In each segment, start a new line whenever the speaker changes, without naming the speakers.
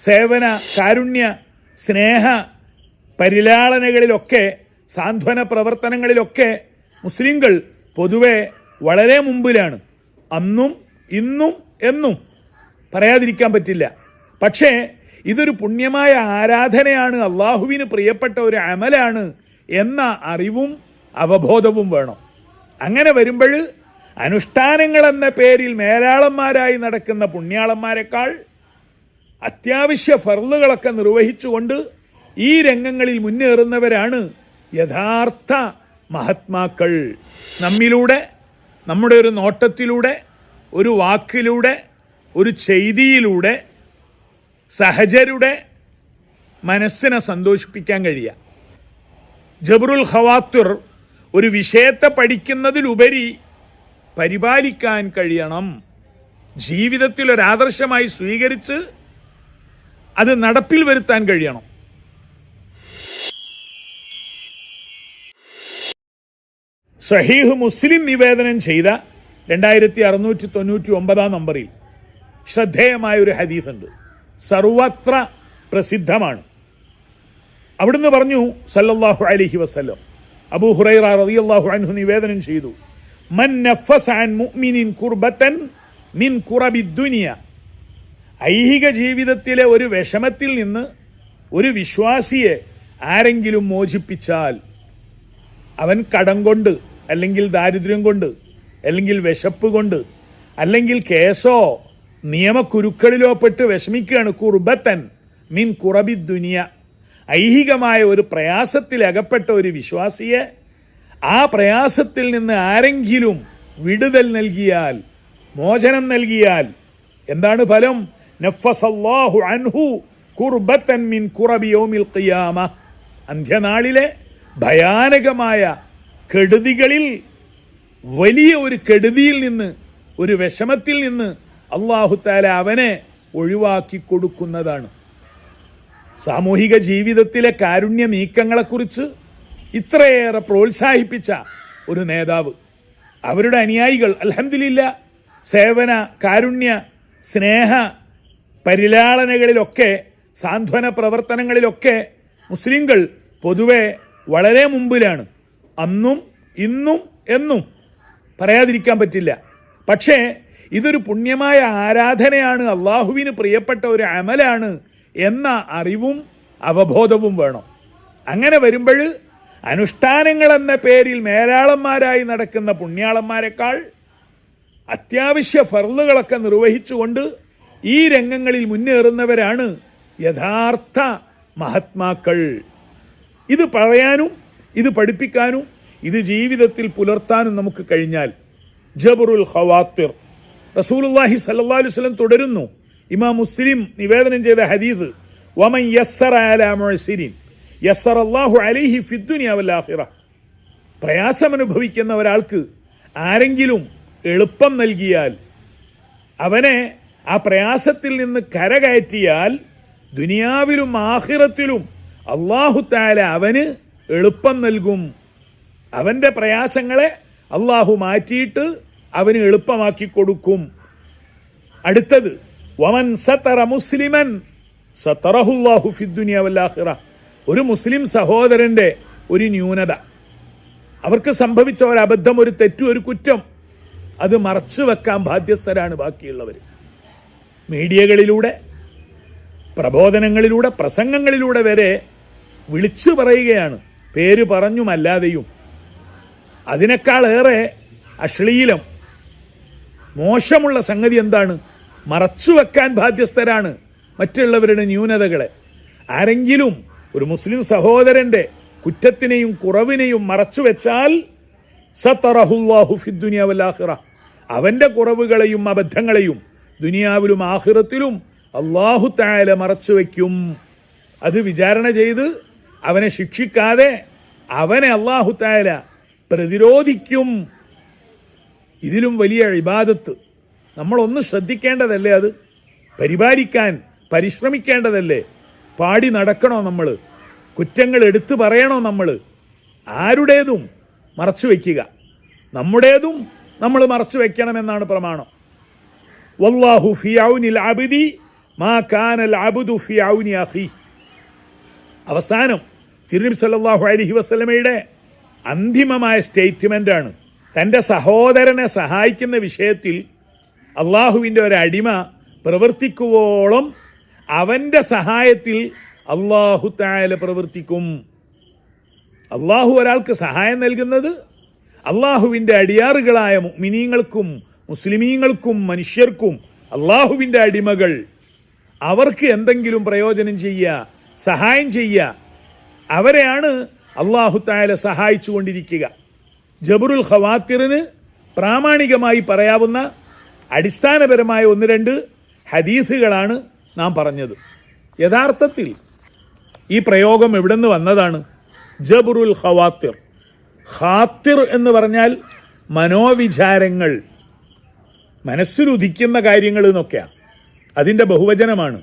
സേവന കാരുണ്യ സ്നേഹ പരിലാളനകളിലൊക്കെ സാന്ത്വന പ്രവർത്തനങ്ങളിലൊക്കെ മുസ്ലിങ്ങൾ പൊതുവെ വളരെ മുമ്പിലാണ്. അന്നും ഇന്നും എന്നും പറയാതിരിക്കാൻ പറ്റില്ല. പക്ഷേ ഇതൊരു പുണ്യമായ ആരാധനയാണ് അള്ളാഹുവിന് പ്രിയപ്പെട്ട ഒരു അമലാണ് എന്ന അറിവും അവബോധവും വേണം. അങ്ങനെ വരുമ്പോൾ അനുഷ്ഠാനങ്ങൾ എന്ന പേരിൽ മേലാളന്മാരായി നടക്കുന്ന പുണ്യാളന്മാരെക്കാൾ അത്യാവശ്യ ഫർളുകളൊക്കെ നിർവഹിച്ചുകൊണ്ട് ഈ രംഗങ്ങളിൽ മുന്നേറുന്നവരാണ് യഥാർത്ഥ മഹാത്മാക്കൾ. നമ്മിലൂടെ നമ്മുടെ ഒരു നോട്ടത്തിലൂടെ ഒരു വാക്കിലൂടെ ഒരു ചെയ്തിയിലൂടെ സഹജരുടെ മനസ്സിനെ സന്തോഷിപ്പിക്കാൻ കഴിയുക. ജബറുൽ ഖവാത്തുർ ഒരു വിഷയത്തെ പഠിക്കുന്നതിലുപരി പരിപാലിക്കാൻ കഴിയണം. ജീവിതത്തിൽ ഒരു ആദർശമായി സ്വീകരിച്ച് അത് നടപ്പിൽ വരുത്താൻ കഴിയണം. സഹീഹ് മുസ്ലിം നിവേദനം ചെയ്ത രണ്ടായിരത്തി അറുന്നൂറ്റി തൊണ്ണൂറ്റി ഒമ്പതാം നമ്പറിൽ ശ്രദ്ധേയമായ ഒരു ഹദീസ് ഉണ്ട് സർവത്ര പ്രസിദ്ധമാണ്. അവിടുന്ന് പറഞ്ഞു സല്ലല്ലാഹു അലൈഹി വസല്ലം അബൂ ഹുറൈറ റളിയല്ലാഹു അൻഹു നിവേദനം ചെയ്തു മൻ നഫസ് ആൻ മുഅ്മിനിൻ കുർബത്തൻ മിൻ കുറബി ദുനിയ ഐഹിക ജീവിതത്തിലെ ഒരു വിഷമത്തിൽ നിന്ന് ഒരു വിശ്വാസിയെ ആരെങ്കിലും മോചിപ്പിച്ചാൽ അവൻ കടം കൊണ്ട് അല്ലെങ്കിൽ ദാരിദ്ര്യം കൊണ്ട് അല്ലെങ്കിൽ വിശപ്പ് കൊണ്ട് അല്ലെങ്കിൽ കേസോ നിയമക്കുരുക്കളിലോ പെട്ട് വിഷമിക്കുകയാണ്. കുർബത്തൻ മീൻ കുറബി ദുനിയ. ഐഹികമായ ഒരു പ്രയാസത്തിൽ അകപ്പെട്ട ഒരു വിശ്വാസിയെ ആ പ്രയാസത്തിൽ നിന്ന് ആരെങ്കിലും വിടുതൽ നൽകിയാൽ മോചനം നൽകിയാൽ എന്താണ് ഫലം? നഫസല്ലാഹു അൻഹു കുർബത്തൻ മിൻ കുറബി യൗമിൽ ഖിയാമ. അന്ത്യനാളിലെ ഭയാനകമായ കെടുതികളിൽ വലിയ ഒരു കെടുതിയിൽ നിന്ന് ഒരു വിഷമത്തിൽ നിന്ന് അള്ളാഹുത്താല അവനെ ഒഴിവാക്കി കൊടുക്കുന്നതാണ്. സാമൂഹിക ജീവിതത്തിലെ കാരുണ്യ നീക്കങ്ങളെക്കുറിച്ച് ഇത്രയേറെ പ്രോത്സാഹിപ്പിച്ച ഒരു നേതാവ്. അവരുടെ അനുയായികൾ അലഹമില്ല സേവന കാരുണ്യ സ്നേഹ പരിലാളനകളിലൊക്കെ സാന്ത്വന പ്രവർത്തനങ്ങളിലൊക്കെ മുസ്ലിങ്ങൾ പൊതുവെ വളരെ മുമ്പിലാണ്. അന്നും ഇന്നും എന്നും പറയാതിരിക്കാൻ പറ്റില്ല. പക്ഷേ ഇതൊരു പുണ്യമായ ആരാധനയാണ് അള്ളാഹുവിന് പ്രിയപ്പെട്ട ഒരു അമലാണ് എന്ന അറിവും അവബോധവും വേണം. അങ്ങനെ വരുമ്പോൾ അനുഷ്ഠാനങ്ങൾ എന്ന പേരിൽ മേലാളന്മാരായി നടക്കുന്ന പുണ്യാളന്മാരെക്കാൾ അത്യാവശ്യ ഫർളുകളൊക്കെ നിർവഹിച്ചുകൊണ്ട് ഈ രംഗങ്ങളിൽ മുന്നേറുന്നവരാണ് യഥാർത്ഥ മഹാത്മാക്കൾ. ഇത് പറയാനും ഇത് പഠിപ്പിക്കാനും ഇത് ജീവിതത്തിൽ പുലർത്താനും നമുക്ക് കഴിഞ്ഞാൽ ജബറുൽ ഖവാത്തിർ. റസൂലുള്ളാഹി സല്ലല്ലാഹു അലൈഹി വസല്ലം തുടരുന്നു. ഇമാം മുസ്ലിം നിവേദനം ചെയ്ത ഹദീദ് വമൻ പ്രയാസം അനുഭവിക്കുന്ന ഒരാൾക്ക് ആരെങ്കിലും എളുപ്പം നൽകിയാൽ അവനെ ആ പ്രയാസത്തിൽ നിന്ന് കരകയറ്റിയാൽ ദുനിയാവിലും ആഹിറത്തിലും അള്ളാഹു താല അവന് എളുപ്പം നൽകും. അവന്റെ പ്രയാസങ്ങളെ അള്ളാഹു മാറ്റിയിട്ട് അവന് എളുപ്പമാക്കി കൊടുക്കും. അടുത്തത് വമൻ സത്തറ മുസ്ലിമൻ സത്തറഹുല്ലാഹു ഫിദ്ദുനിയ വല്ലാഹിറ ഒരു മുസ്ലിം സഹോദരന്റെ ഒരു ന്യൂനത. അവർക്ക് സംഭവിച്ച ഒരു അബദ്ധം ഒരു തെറ്റു ഒരു കുറ്റം അത് മറച്ചു വെക്കാൻ ബാധ്യസ്ഥരാണ് ബാക്കിയുള്ളവർ മീഡിയകളിലൂടെ പ്രബോധനങ്ങളിലൂടെ പ്രസംഗങ്ങളിലൂടെ വരെ വിളിച്ചു പറയുകയാണ്. പേര് പറഞ്ഞുമല്ലാതെയും അതിനേക്കാളേറെ അശ്ലീലം മോശമുള്ള സംഗതി എന്താണ്? മറച്ചുവെക്കാൻ ബാധ്യസ്ഥരാണ് മറ്റുള്ളവരുടെ ന്യൂനതകളെ. ആരെങ്കിലും ഒരു മുസ്ലിം സഹോദരന്റെ കുറ്റത്തിനെയും കുറവിനെയും മറച്ചുവെച്ചാൽ സത്തറഹുല്ലാഹു ഫിദ്ദുനിയ വല്ലാഹിറ അവന്റെ കുറവുകളെയും അബദ്ധങ്ങളെയും ദുനിയാവിലും ആഹിറത്തിലും അള്ളാഹു താല മറച്ചു വയ്ക്കും. അത് വിചാരണ ചെയ്ത് അവനെ ശിക്ഷിക്കാതെ അവനെ അള്ളാഹു താല പ്രതിരോധിക്കും. ഇതിലും വലിയ ഇബാദത്ത്. നമ്മളൊന്ന് ശ്രദ്ധിക്കേണ്ടതല്ലേ അത്? പരിപാലിക്കാൻ പരിശ്രമിക്കേണ്ടതല്ലേ? പാടി നടക്കണോ നമ്മൾ കുറ്റങ്ങൾ എടുത്തു പറയണോ നമ്മൾ ആരുടേതും മറച്ചു വയ്ക്കുക. നമ്മുടേതും നമ്മൾ മറച്ചു വയ്ക്കണമെന്നാണ് പ്രമാണം. വല്ലാഹു ഫിയൗനിൽ അബിദി മാ കാനൽ അബ്ദു ഫി ഔനി അഖി. അവസാനം തിരുനബി സല്ലല്ലാഹു അലൈഹി വസല്ലമയുടെ അന്തിമമായ സ്റ്റേറ്റ്മെന്റ് ആണ് തന്റെ സഹോദരനെ സഹായിക്കുന്ന വിഷയത്തിൽ അള്ളാഹുവിന്റെ അടിമ പ്രവർത്തിക്കുവോളം അവന്റെ സഹായത്തിൽ അള്ളാഹു തായാല പ്രവർത്തിക്കും. അള്ളാഹു ഒരാൾക്ക് സഹായം നൽകുന്നത് അള്ളാഹുവിന്റെ അടിയാറുകളായ മിനീങ്ങൾക്കും മുസ്ലിമീങ്ങൾക്കും മനുഷ്യർക്കും അള്ളാഹുവിന്റെ അടിമകൾ. അവർക്ക് എന്തെങ്കിലും പ്രയോജനം ചെയ്യുക സഹായം ചെയ്യുക അവരെയാണ് അള്ളാഹു തായാല സഹായിച്ചു കൊണ്ടിരിക്കുക ജബറുൽ ഖവാത്തിറിന് പ്രാമാണികമായി പറയാവുന്ന അടിസ്ഥാനപരമായ ഒന്ന് രണ്ട് ഹദീസുകളാണ് നാം പറഞ്ഞത്. യഥാർത്ഥത്തിൽ ഈ പ്രയോഗം എവിടെ നിന്ന് വന്നതാണ്? ജബറുൽ ഖവാത്തിർ. ഖാത്തിർ എന്ന് പറഞ്ഞാൽ മനോവിചാരങ്ങൾ. മനസ്സിലുദിക്കുന്ന കാര്യങ്ങൾ എന്നൊക്കെയാണ് അതിന്റെ ബഹുവചനമാണ്.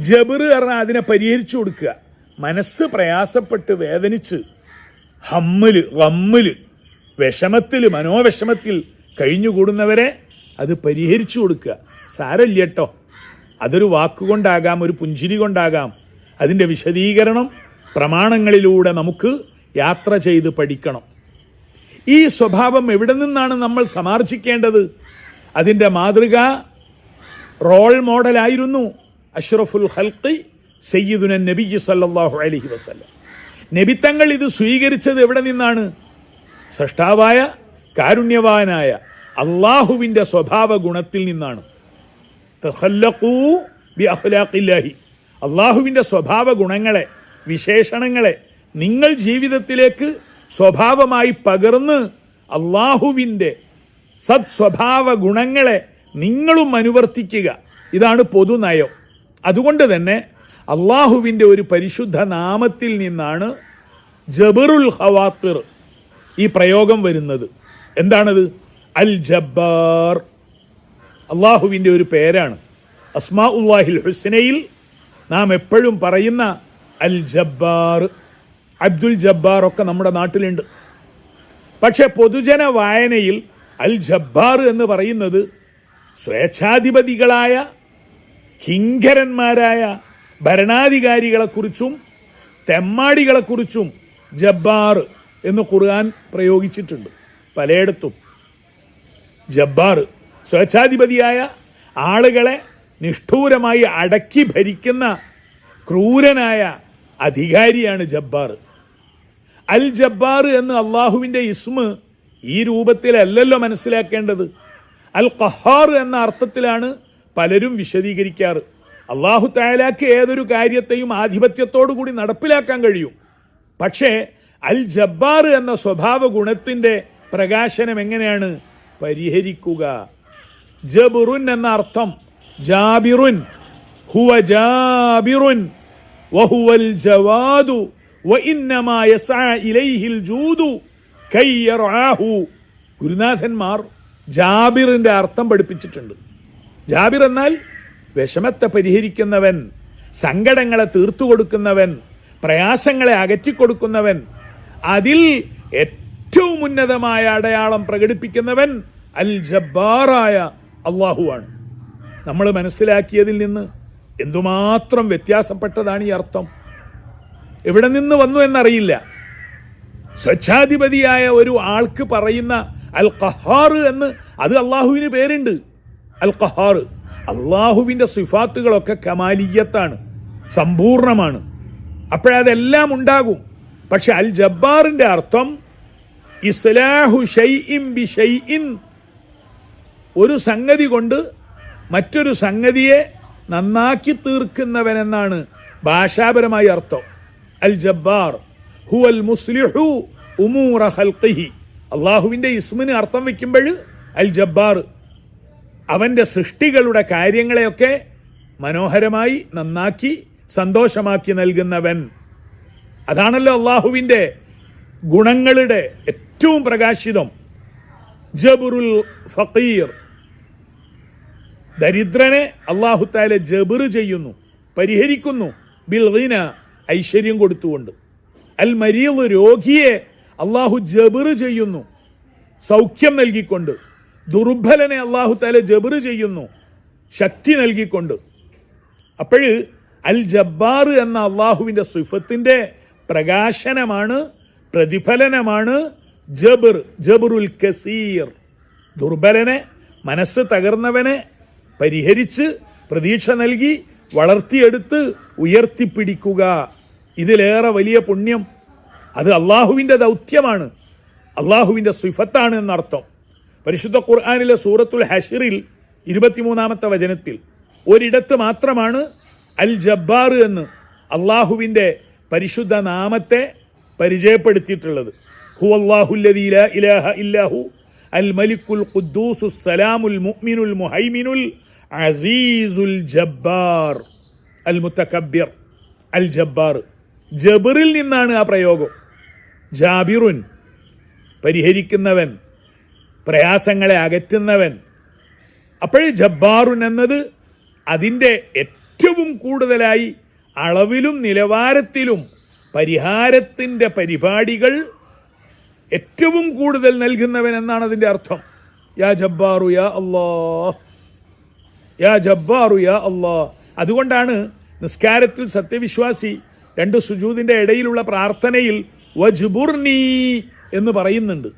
ജബർ പറഞ്ഞാൽ അതിനെ പരിഹരിച്ചു കൊടുക്കുക. മനസ്സ് പ്രയാസപ്പെട്ട് വേദനിച്ച് ഹമ്മിൽ വമ്മിൽ വിഷമത്തിൽ മനോവിഷമത്തിൽ കഴിഞ്ഞുകൂടുന്നവരെ അത് പരിഹരിച്ചു കൊടുക്കുക. സാരല്ല കേട്ടോ. അതൊരു വാക്കുകൊണ്ടാകാം ഒരു പുഞ്ചിരി കൊണ്ടാകാം. അതിന്റെ വിശദീകരണം പ്രമാണങ്ങളിലൂടെ നമുക്ക് യാത്ര ചെയ്ത് പഠിക്കണം. ഈ സ്വഭാവം എവിടെ നിന്നാണ് നമ്മൾ സമാർജിക്കേണ്ടത്? അതിന്റെ മാതൃക റോൾ മോഡലായിരുന്നു അഷ്റഫുൽ ഹൽക്കി സയ്യിദുന നബി സല്ലാഹു അലഹി വസല്ലം. നബിത്തങ്ങൾ ഇത് സ്വീകരിച്ചത് എവിടെ നിന്നാണ്? സൃഷ്ടാവായ കാരുണ്യവാനായ അള്ളാഹുവിന്റെ സ്വഭാവ ഗുണത്തിൽ നിന്നാണ്. ബി അള്ളാഹുവിന്റെ സ്വഭാവ ഗുണങ്ങളെ വിശേഷണങ്ങളെ നിങ്ങൾ ജീവിതത്തിലേക്ക് സ്വഭാവമായി പകർന്ന് അള്ളാഹുവിന്റെ സത്സ്വഭാവ ഗുണങ്ങളെ നിങ്ങളും അനുവർത്തിക്കുക. ഇതാണ് പൊതുനയം. അതുകൊണ്ട് തന്നെ അള്ളാഹുവിന്റെ ഒരു പരിശുദ്ധ നാമത്തിൽ നിന്നാണ് ജബറുൽ ഹവാത്തിർ ഈ പ്രയോഗം വരുന്നത്. എന്താണത്? അൽ ജബ്ബാർ. അള്ളാഹുവിന്റെ ഒരു പേരാണ്. അസ്മാ ഉല്ലാഹിൽ ഹുസ്നയിൽ നാം എപ്പോഴും പറയുന്ന അൽ ജബ്ബാർ. അബ്ദുൽ ജബ്ബാർ ഒക്കെ നമ്മുടെ നാട്ടിലുണ്ട്. പക്ഷെ പൊതുജന വായനയിൽ അൽ ജബ്ബാർ എന്ന് പറയുന്നത് സ്വേച്ഛാധിപതികളായ കിങ്കരന്മാരായ ഭരണാധികാരികളെക്കുറിച്ചും തെമ്മാടികളെക്കുറിച്ചും ജബ്ബാർ എന്ന് ഖുർആൻ പ്രയോഗിച്ചിട്ടുണ്ട് പലയിടത്തും. ജബ്ബാർ സ്വേച്ഛാധിപതിയായ ആളുകളെ നിഷ്ഠൂരമായി അടക്കി ഭരിക്കുന്ന ക്രൂരനായ അധികാരിയാണ് ജബ്ബാർ. അൽ ജബ്ബാർ എന്ന് അള്ളാഹുവിന്റെ ഇസ്മ് ഈ രൂപത്തിലല്ലല്ലോ മനസ്സിലാക്കേണ്ടത്. അൽ ഖഹാർ എന്ന അർത്ഥത്തിലാണ് പലരും വിശദീകരിക്കാറ്. അള്ളാഹു തായാലാക്ക് ഏതൊരു കാര്യത്തെയും ആധിപത്യത്തോടു കൂടി നടപ്പിലാക്കാൻ കഴിയും. പക്ഷേ അൽ ജബ്ബാർ എന്ന സ്വഭാവ ഗുണത്തിന്റെ പ്രകാശനം എങ്ങനെയാണ്? പരിഹരിക്കുക. ജബുറുൻ എന്ന അർത്ഥം ജാബിറുൻ. ഹുവ ജാബിറുൻ. വഹുവൽ ജവാദു. വ ഇന്നമാ യസഅ ഇലൈഹിൽ ജൂദു. കൈ യർആഹു ഗുരുനാഥന്മാർ ജാബിറിന്റെ അർത്ഥം പഠിപ്പിച്ചിട്ടുണ്ട്. ജാബിർ എന്നാൽ വിഷമത്തെ പരിഹരിക്കുന്നവൻ സങ്കടങ്ങളെ തീർത്തു കൊടുക്കുന്നവൻ പ്രയാസങ്ങളെ അകറ്റിക്കൊടുക്കുന്നവൻ അതിൽ ഏറ്റവും ഉന്നതമായ അടയാളം പ്രകടിപ്പിക്കുന്നവൻ അൽ ജബ്ബാറായ അള്ളാഹുവാണ് നമ്മൾ മനസ്സിലാക്കിയതിൽ നിന്ന് എന്തുമാത്രം വ്യത്യാസപ്പെട്ടതാണ് ഈ അർത്ഥം. എവിടെ നിന്ന് വന്നു എന്നറിയില്ല. സ്വച്ഛാധിപതിയായ ഒരു ആൾക്ക് പറയുന്ന അൽ ഖഹാർ എന്ന് അത് അള്ളാഹുവിന് പേരുണ്ട്. അൽ ഖഹാർ അള്ളാഹുവിന്റെ സിഫാത്തുകളൊക്കെ കമാലിയത്താണ് സമ്പൂർണമാണ്. അപ്പോഴതെല്ലാം ഉണ്ടാകും. പക്ഷെ അൽ ജബ്ബാറിന്റെ അർത്ഥം ഇസ്ലാഹു ഷൈഇം ബി ഷൈഇൻ. ഒരു സംഗതി കൊണ്ട് മറ്റൊരു സംഗതിയെ നന്നാക്കി തീർക്കുന്നവനെന്നാണ് ഭാഷാപരമായ അർത്ഥം. അൽ ജബ്ബാർ. ഹു അൽ മുസ്ലിഹു ഉമൂറ ഹൽഖിഹി അള്ളാഹുവിന്റെ ഇസ്മിന് അർത്ഥം വെക്കുമ്പോൾ അൽ ജബ്ബാർ അവന്റെ സൃഷ്ടികളുടെ കാര്യങ്ങളെയൊക്കെ മനോഹരമായി നന്നാക്കി സന്തോഷമാക്കി നൽകുന്നവൻ. അതാണല്ലോ അള്ളാഹുവിന്റെ ഗുണങ്ങളുടെ ഏറ്റവും പ്രകാശിതം. ജബുറുൽ ഫക്കീർ ദരിദ്രനെ അള്ളാഹുത്താലെ താല ജബിർ ചെയ്യുന്നു പരിഹരിക്കുന്നു ബിൽ ഐശ്വര്യം കൊടുത്തുകൊണ്ട്. അൽ മരീൽ രോഗിയെ അള്ളാഹു ജബിർ ചെയ്യുന്നു. സൗഖ്യം നൽകിക്കൊണ്ട്. ദുർബലനെ അള്ളാഹു താല ജബിർ ചെയ്യുന്നു. ശക്തി നൽകിക്കൊണ്ട്. അപ്പോഴ് അൽ ജബ്ബാർ എന്ന അള്ളാഹുവിന്റെ സുഫത്തിന്റെ പ്രകാശനമാണ് പ്രതിഫലനമാണ് ജബർ ജബറുൽ കസീർ. ദുർബലനെ മനസ്സ് തകർന്നവനെ പരിഹരിച്ച് പ്രതീക്ഷ നൽകി വളർത്തിയെടുത്ത് ഉയർത്തിപ്പിടിക്കുക. ഇതിലേറെ വലിയ പുണ്യം അത് അള്ളാഹുവിന്റെ ദൗത്യമാണ്. അള്ളാഹുവിന്റെ സിഫത്താണ് എന്നർത്ഥം. പരിശുദ്ധ ഖുർആാനിലെ സൂറത്തുൽ ഹഷിറിൽ ഇരുപത്തിമൂന്നാമത്തെ വചനത്തിൽ ഒരിടത്ത് മാത്രമാണ് അൽ ജബ്ബാർ എന്ന് അള്ളാഹുവിന്റെ പരിശുദ്ധ നാമത്തെ പരിചയപ്പെടുത്തിയിട്ടുള്ളത്. ഹു അള്ളാഹുല്ലദീ ലാ ഇലാഹ ഇല്ലാഹു അൽ മലിക്കുൽ ഖുദ്ദൂസു സലാമുൽ മുഅ്മിനുൽ മുഹൈമിനുൽ അസീസുൽ ജബ്ബാർ അൽ മുത്തക്കബ്ബിർ അൽ ജബ്ബാർ ജബറിൽ നിന്നാണ് ആ പ്രയോഗം. ജാബിറുൻ പരിഹരിക്കുന്നവൻ പ്രയാസങ്ങളെ അകറ്റുന്നവൻ. അപ്പോഴേ ജബ്ബാറുൻ എന്നത് അതിന്റെ ഏറ്റവും കൂടുതലായി അളവിലും നിലവാരത്തിലും പരിഹാരത്തിന്റെ പരിപാടികൾ ഏറ്റവും കൂടുതൽ നൽകുന്നവൻ എന്നാണ് അതിന്റെ അർത്ഥം. യാ ജബ്ബാറു യാ അല്ലാ യാ ജബ്ബാറു യാ അല്ലാ അതുകൊണ്ടാണ് നിസ്കാരത്തിൽ സത്യവിശ്വാസി രണ്ട് സുജൂതിന്റെ ഇടയിലുള്ള പ്രാർത്ഥനയിൽ വജ്ബുർനി എന്ന് പറയുന്നുണ്ട്.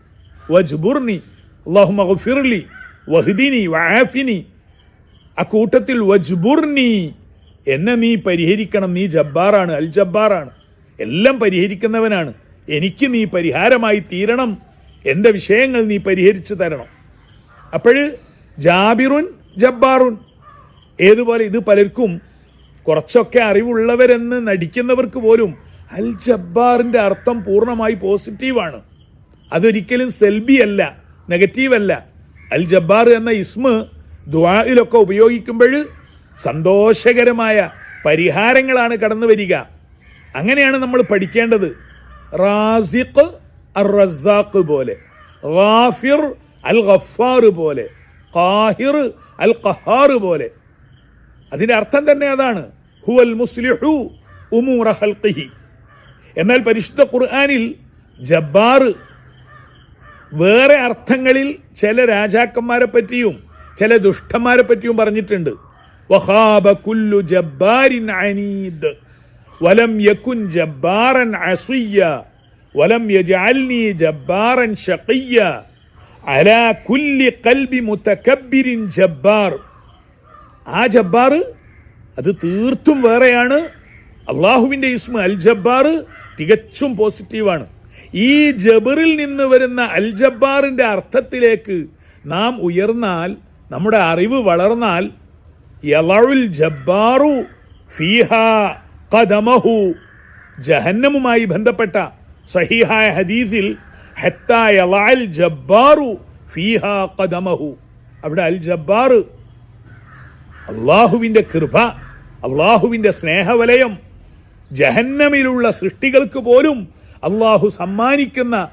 വജ്ബുർനി അള്ളാഹു മഗ്ഫിർലി വഹ്ദിനി വആഫിനി. ആ കൂട്ടത്തിൽ വജ്ബുർനി എന്നെ നീ പരിഹരിക്കണം. നീ ജബ്ബാറാണ് അൽ ജബ്ബാറാണ്. എല്ലാം പരിഹരിക്കുന്നവനാണ്. എനിക്ക് നീ പരിഹാരമായി തീരണം. എന്റെ വിഷയങ്ങൾ നീ പരിഹരിച്ചു തരണം. അപ്പോഴ് ജാബിറുൻ ജബ്ബാറുൻ. ഏതുപോലെ ഇത് പലർക്കും കുറച്ചൊക്കെ അറിവുള്ളവരെന്ന് നടിക്കുന്നവർക്ക് പോലും അൽ ജബ്ബാറിന്റെ അർത്ഥം പൂർണമായി പോസിറ്റീവാണ്. അതൊരിക്കലും സെൽബി അല്ല നെഗറ്റീവ് അല്ല. അൽ ജബ്ബാർ എന്ന ഇസ്മ ദുആയിലൊക്കെ ഉപയോഗിക്കുമ്പോൾ സന്തോഷകരമായ പരിഹാരങ്ങളാണ് കടന്നു വരിക. അങ്ങനെയാണ് നമ്മൾ പഠിക്കേണ്ടത്. റാസിഖ് അർ റസാഖ് പോലെ ഗാഫിർ അൽ ഗഫാർ പോലെ ഖാഹിർ അൽ ഖഹാർ പോലെ. അതിന്റെ അർത്ഥം തന്നെ അതാണ്. ഹുവൽ മുസ്ലിഹു ഉമൂറ ഹൽഖിഹി എന്നാൽ പരിശുദ്ധ ഖുർആനിൽ ജബ്ബാർ വേറെ അർത്ഥങ്ങളിൽ ചില രാജാക്കന്മാരെ പറ്റിയും ചില ദുഷ്ടന്മാരെ പറ്റിയും പറഞ്ഞിട്ടുണ്ട്. വഹാബ കുല്ലു ജബ്ബാരിൻ അനീദ്. വലം യകുൻ ജബ്ബാറൻ അസുയ്യ. വലം യജാൽനി ജബ്ബാറൻ ഷഖിയ്യ അലാ കുല്ലി കൽബി മുത്തക്കബിരിൻ ജബ്ബാർ. ആ ജബ്ബാർ അത് തീർത്തും വേറെയാണ്. അള്ളാഹുവിന്റെ ഇസ്മ അൽ ജബ്ബാർ തികച്ചും പോസിറ്റീവാണ്. ഈ ജബറിൽ നിന്ന് വരുന്ന അൽ ജബ്ബാറിന്റെ അർത്ഥത്തിലേക്ക് നാം ഉയർന്നാൽ നമ്മുടെ അറിവ് വളർന്നാൽ യലഉൽ ജബ്ബാറു ഫീഹ കദമഹു ജഹന്നമുമായി ബന്ധപ്പെട്ട സഹിഹായ ഹദീസിൽ ഹത്താ യലാൽ ജബ്ബാറു ഫീഹ കദമഹു അവിടെ അൽ ജബ്ബാർ അള്ളാഹുവിന്റെ കൃപ അള്ളാഹുവിന്റെ സ്നേഹവലയം ജഹന്നമിലുള്ള സൃഷ്ടികൾക്ക് പോലും അള്ളാഹു സമ്മാനിക്കുന്ന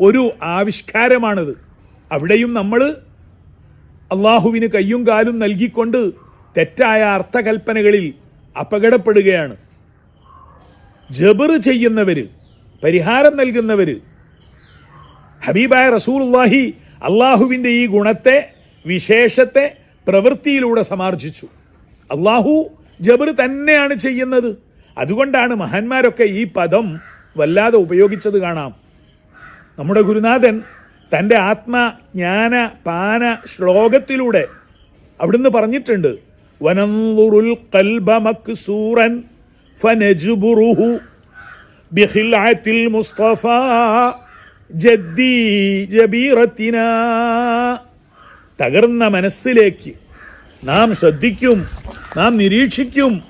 ഒരു ആവിഷ്കാരമാണിത്. അവിടെയും നമ്മൾ അള്ളാഹുവിന് കയ്യും കാലും നൽകിക്കൊണ്ട് തെറ്റായ അർത്ഥകൽപ്പനകളിൽ അപകടപ്പെടുകയാണ്. ജബർ ചെയ്യുന്നവര് പരിഹാരം നൽകുന്നവര് ഹബീബായ റസൂൽഹി അള്ളാഹുവിന്റെ ഈ ഗുണത്തെ വിശേഷത്തെ പ്രവൃത്തിയിലൂടെ സമാർജിച്ചു. അള്ളാഹു ജബർ തന്നെയാണ് ചെയ്യുന്നത്. അതുകൊണ്ടാണ് മഹാന്മാരൊക്കെ ഈ പദം വല്ലാതെ ഉപയോഗിച്ചത് കാണാം. നമ്മുടെ ഗുരുനാഥൻ തന്റെ ആത്മജ്ഞാന പാന ശ്ലോകത്തിലൂടെ അവിടുന്ന് പറഞ്ഞിട്ടുണ്ട്. വനന്തുറുൽ കൽബമക് മക്സൂറൻ ഫനജ്ബുറുഹു ബിഖിൽഅത്തിൽ മുസ്തഫ ജദ്ദി ജബീറത്തിനാ. തകർന്ന മനസ്സിലേക്ക് നാം ശ്രദ്ധിക്കും നാം നിരീക്ഷിക്കും.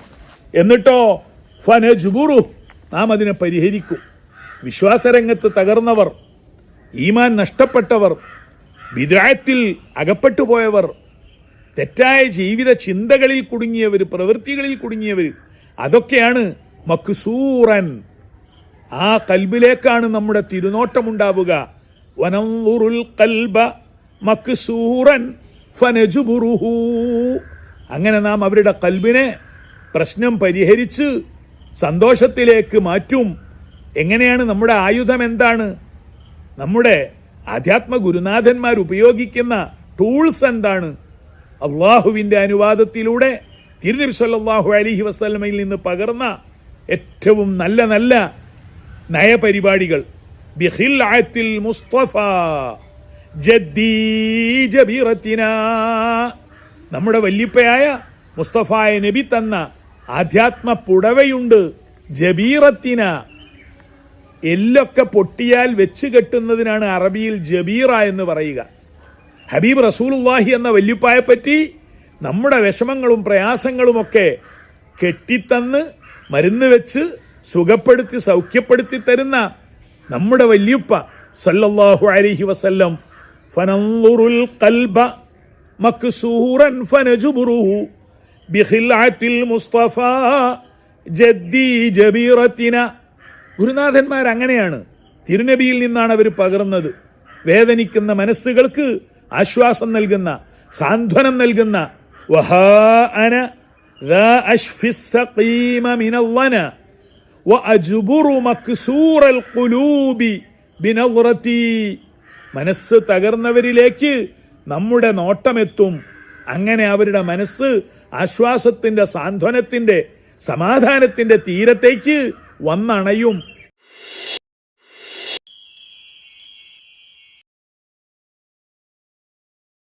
എന്നിട്ടോ ഫനജുബുറു നാം അതിനെ പരിഹരിക്കും. വിശ്വാസരംഗത്ത് തകർന്നവർ ഈമാൻ നഷ്ടപ്പെട്ടവർ വിദ്രായത്തിൽ അകപ്പെട്ടുപോയവർ തെറ്റായ ജീവിത ചിന്തകളിൽ കുടുങ്ങിയവർ പ്രവൃത്തികളിൽ കുടുങ്ങിയവർ അതൊക്കെയാണ് മക്സൂറൻ. ആ കൽബിലേക്കാണ് നമ്മുടെ തിരുനോട്ടമുണ്ടാവുക. വനംറുൽ കൽബ മക്സൂറൻ ഫനജുബുറുഹു. അങ്ങനെ നാം അവരുടെ കൽബിനെ പ്രശ്നം പരിഹരിച്ച് സന്തോഷത്തിലേക്ക് മാറ്റും. എങ്ങനെയാണ് നമ്മുടെ ആയുധം എന്താണ്? നമ്മുടെ ആധ്യാത്മ ഗുരുനാഥന്മാർ ഉപയോഗിക്കുന്ന ടൂൾസ് എന്താണ്? അള്ളാഹുവിന്റെ അനുവാദത്തിലൂടെ തിരുനബി സല്ലാഹു അലൈഹി വസല്ലമയിൽ നിന്ന് പകർന്ന ഏറ്റവും നല്ല നല്ല നയപരിപാടികൾ. ബിഹിൽ മുസ്തഫ. നമ്മുടെ വല്യപ്പയായ മുസ്തഫായ നബി തന്ന ആധ്യാത്മ പുടവയുണ്ട് ജബീറത്തിന. എല്ലൊക്കെ പൊട്ടിയാൽ വെച്ച് കെട്ടുന്നതിനാണ് അറബിയിൽ ജബീറ എന്ന് പറയുക. ഹബീബ് റസൂലുള്ളാഹി എന്ന വല്യുപ്പായെ പറ്റി നമ്മുടെ വിഷമങ്ങളും പ്രയാസങ്ങളുമൊക്കെ കെട്ടിത്തന്ന് മരുന്ന് വെച്ച് സുഖപ്പെടുത്തി സൗഖ്യപ്പെടുത്തി തരുന്ന നമ്മുടെ വല്യുപ്പ സല്ലല്ലാഹു അലഹി വസല്ലം ഫനൻളുറുൽ ഖൽബ മക്സൂറൻ ഫനജുബുറുഹു ബിഖിൽഅത്തിൽ മുസ്തഫ ജദ്ദി ജബീറത്തിന ഗുരുനാഥന്മാർ അങ്ങനെയാണ് തിരുനബിയിൽ നിന്നാണ് അവർ പകർന്നത് വേദനിക്കുന്ന മനസ്സുകൾക്ക് ആശ്വാസം നൽകുന്ന സാന്ത്വനം നൽകുന്ന വഹാ അന ذا أشفي السقيم من الظنا وأجبر مكسور القلوب بنظرتي മനസ്സ് തകർന്നവരിലേക്ക് നമ്മുടെ നോട്ടമെത്തും. അങ്ങനെ അവരുടെ മനസ്സ് ആശ്വാസത്തിന്റെ സാന്ത്വനത്തിന്റെ സമാധാനത്തിന്റെ തീരത്തേക്ക് വന്നണയും.